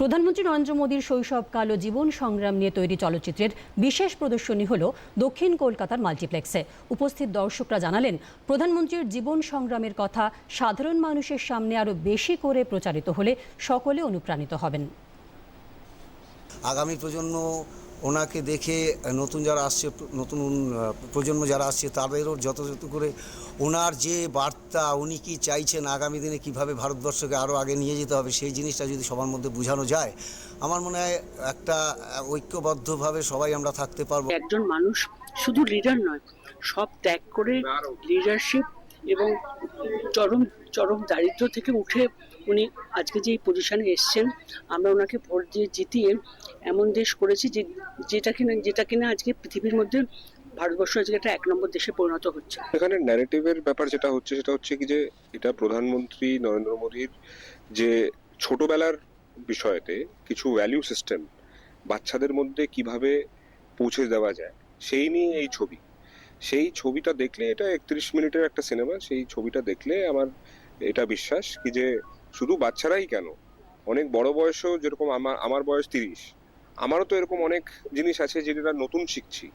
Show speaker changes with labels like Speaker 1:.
Speaker 1: প্রধানমন্ত্রী নরেন্দ্র মোদীর শৈশবকাল ও জীবন সংগ্রাম নিয়ে তৈরি চলচ্চিত্রের বিশেষ প্রদর্শনী হল দক্ষিণ কলকাতার মাল্টিপ্লেক্সে। উপস্থিত দর্শকরা জানালেন, প্রধানমন্ত্রীর জীবন সংগ্রামের কথা সাধারণ মানুষের সামনে আরও বেশি করে প্রচারিত হলে সকলে অনুপ্রাণিত হবেন।
Speaker 2: আগামী প্রজন্ম ওনাকে দেখে নতুন যারা আসছে নতুন প্রজন্ম যারা আসছে তাদেরও যথাযথ করে ওনার যে বার্তা উনি কি চাইছেন আগামী দিনে কীভাবে ভারতবর্ষকে আরও আগে নিয়ে যেতে হবে সেই জিনিসটা যদি সবার মধ্যে বোঝানো যায় আমার মনে হয় একটা ঐক্যবদ্ধভাবে সবাই আমরা থাকতে পারব।
Speaker 3: একজন মানুষ শুধু লিডার নয় সব ত্যাগ করে লিডারশিপ এবং চরম চরম দারিদ্র থেকে উঠে উনি আজকে যে পজিশনে এসছেন, আমরা ওনাকে ভোট দিয়ে জিতিয়ে এমন দেশ করেছি যে যেটা কিনা যেটা কিনা আজকে পৃথিবীর মধ্যে ভারতবর্ষ আজকে একটা এক নম্বর দেশে পরিণত হচ্ছে।
Speaker 4: এখানে ন্যারেটিভের ব্যাপার যেটা হচ্ছে, সেটা হচ্ছে কি যে এটা প্রধানমন্ত্রী নরেন্দ্র মোদীর যে ছোটবেলার বিষয়তে কিছু ভ্যালিউ সিস্টেম বাচ্চাদের মধ্যে কীভাবে পৌঁছে দেওয়া যায়, সেই নিয়ে এই ছবি। সেই ছবিটা দেখলে, এটা একত্রিশ মিনিটের একটা সিনেমা, সেই ছবিটা দেখলে আমার এটা বিশ্বাস কি যে শুধু বাচ্চারাই কেন? অনেক বড় বয়সও যেরকম আমার আমার বয়স তিরিশ, আমারও তো এরকম অনেক জিনিস আছে যেটা নতুন শিখছি।